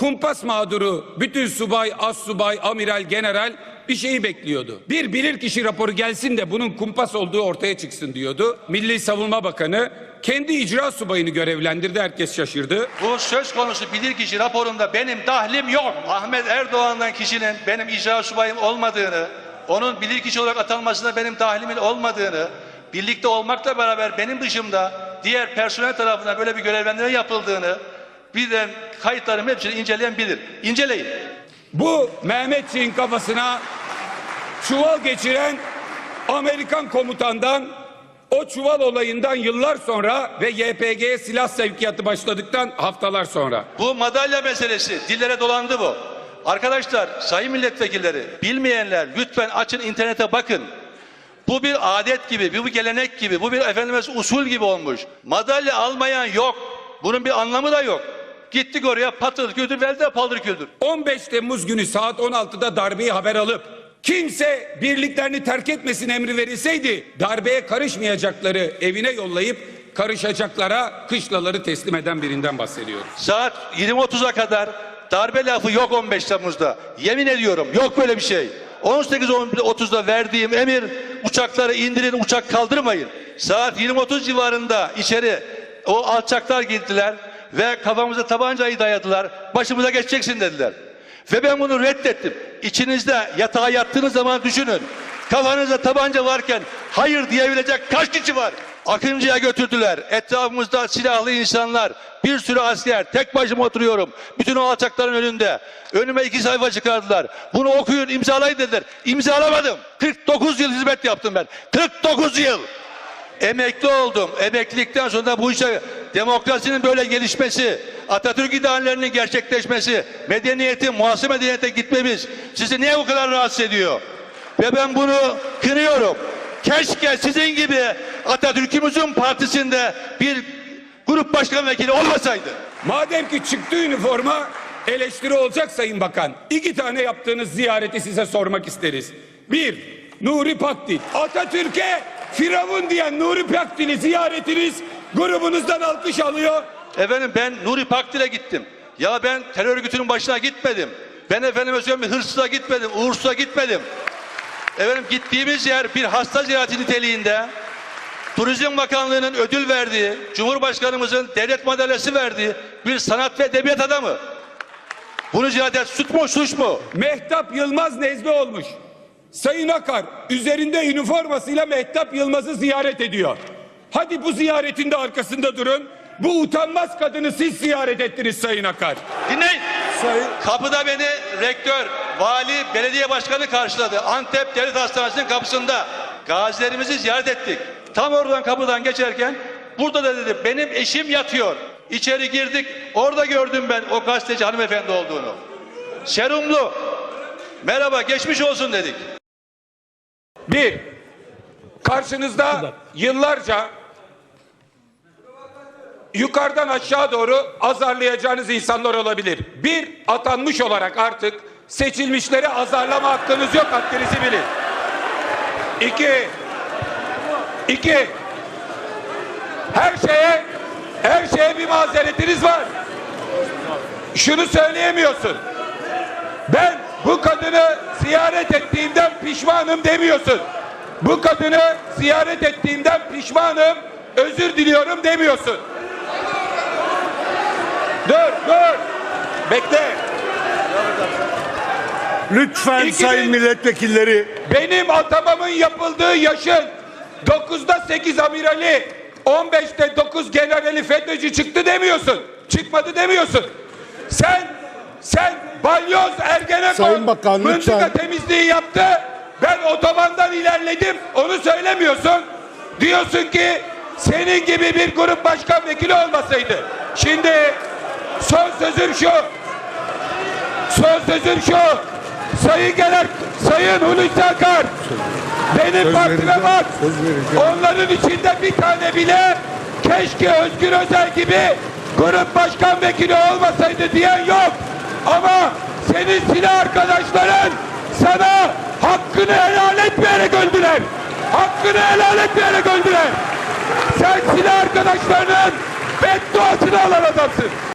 kumpas mağduru bütün subay, az subay, amiral, general bir şeyi bekliyordu. Bir bilirkişi raporu gelsin de bunun kumpas olduğu ortaya çıksın diyordu. Milli Savunma Bakanı kendi icra subayını görevlendirdi. Herkes şaşırdı. Bu söz konusu bilirkişi raporunda benim dahlim yok. Ahmet Erdoğan'dan kişinin benim icra subayım olmadığını, onun bilirkişi olarak atanmasında benim dahlimin olmadığını, birlikte olmakla beraber benim dışımda diğer personel tarafından böyle bir görevlendirme yapıldığını, birden kayıtlarım hepsini inceleyen bilir. İnceleyin. Bu Mehmetçiğin kafasına çuval geçiren Amerikan komutandan o çuval olayından yıllar sonra ve YPG'ye silah sevkiyatı başladıktan haftalar sonra. Bu madalya meselesi dillere dolandı bu. Arkadaşlar, sayın milletvekilleri, bilmeyenler lütfen açın internete bakın. Bu bir adet gibi, bu bir gelenek gibi, bu bir efendimiz usul gibi olmuş. Madalya almayan yok. Bunun bir anlamı da yok. Gittik oraya patır küldür verdi de paldır küldür. 15 Temmuz günü saat 16'da darbeyi haber alıp kimse birliklerini terk etmesin emri verilseydi darbeye karışmayacakları evine yollayıp karışacaklara kışlaları teslim eden birinden bahsediyor. Saat 20.30'a kadar darbe lafı yok 15 Temmuz'da. Yemin ediyorum yok böyle bir şey. 18.30'da verdiğim emir uçakları indirin uçak kaldırmayın. Saat 20.30 civarında içeri o alçaklar girdiler ve kafamıza tabancayı dayadılar. Başımıza geçeceksin dediler. Ve ben bunu reddettim. İçinizde yatağa yattığınız zaman düşünün. Kafanızda tabanca varken hayır diyebilecek kaç kişi var? Akıncı'ya götürdüler. Etrafımızda silahlı insanlar, bir sürü asker. Tek başıma oturuyorum. Bütün o alçakların önünde. Önüme iki sayfa çıkardılar. Bunu okuyun, imzalayın dediler. İmzalamadım. 49 yıl hizmet yaptım ben. 49 yıl. Emekli oldum. Emeklilikten sonra bu işe demokrasinin böyle gelişmesi, Atatürk ideallerinin gerçekleşmesi, medeniyetin, muhasebe medeniyete gitmemiz sizi niye bu kadar rahatsız ediyor? Ve ben bunu kınıyorum. Keşke sizin gibi Atatürk'ümüzün partisinde bir grup başkan vekili olmasaydı. Madem ki çıktı üniforma eleştiri olacak Sayın Bakan. İki tane yaptığınız ziyareti size sormak isteriz. Bir, Nuri Pakdil. Atatürk'e Firavun diyen Nuri Pakdil'i ziyaretiniz grubunuzdan alkış alıyor. Efendim ben Nuri Pakdil'e gittim. Ya ben terör örgütünün başına gitmedim. Ben efendim söyleyeyim hırsıza gitmedim, uğursuza gitmedim. Efendim gittiğimiz yer bir hasta ziyareti niteliğinde Turizm Bakanlığı'nın ödül verdiği, Cumhurbaşkanımızın devlet madalyası verdiği bir sanat ve edebiyat adamı. Bunu ziyaret et, suç mu, suç mu? Mehtap Yılmaz nezle olmuş. Sayın Akar üzerinde üniformasıyla Mehtap Yılmaz'ı ziyaret ediyor. Hadi bu ziyaretin de arkasında durun. Bu utanmaz kadını siz ziyaret ettiniz Sayın Akar. Dinleyin. Kapıda beni rektör, vali, belediye başkanı karşıladı. Antep Devlet Hastanesi'nin kapısında. Gazilerimizi ziyaret ettik. Tam oradan kapıdan geçerken burada da dedi benim eşim yatıyor. İçeri girdik. Orada gördüm ben o gazeteci hanımefendi olduğunu. Serumlu. Merhaba geçmiş olsun dedik. Bir, karşınızda yıllarca yukarıdan aşağı doğru azarlayacağınız insanlar olabilir. Bir, atanmış olarak artık seçilmişleri azarlama hakkınız yok, hakkınızı bilin. İki, iki, her şeye, her şeye bir mazeretiniz var. Şunu söyleyemiyorsun. Ben bu kadını ziyaret ettiğimden pişmanım demiyorsun. Bu kadını ziyaret ettiğimden pişmanım, özür diliyorum demiyorsun. Dur, dur. Bekle. Lütfen İki sayın milletvekilleri Benim atamamın yapıldığı yaşın 9'da 8 amirali, 15'te 9 generali FETÖ'cü çıktı demiyorsun. Çıkmadı demiyorsun. Sen sen balyoz Ergenekon Sayın Bakan, mıntıka lütfen. temizliği yaptı. Ben otobandan ilerledim. Onu söylemiyorsun. Diyorsun ki senin gibi bir grup başkan vekili olmasaydı. Şimdi son sözüm şu. Son sözüm şu. Sayın Genel, Sayın Hulusi Akar. Benim Söz partime bak. Onların içinde bir tane bile keşke Özgür Özel gibi grup başkan vekili olmasaydı diyen yok. Ama senin silah arkadaşların sana hakkını helal etmeyerek öldüler. Hakkını helal etmeyerek öldüler. Sen silah arkadaşlarının bedduasını alan adamsın.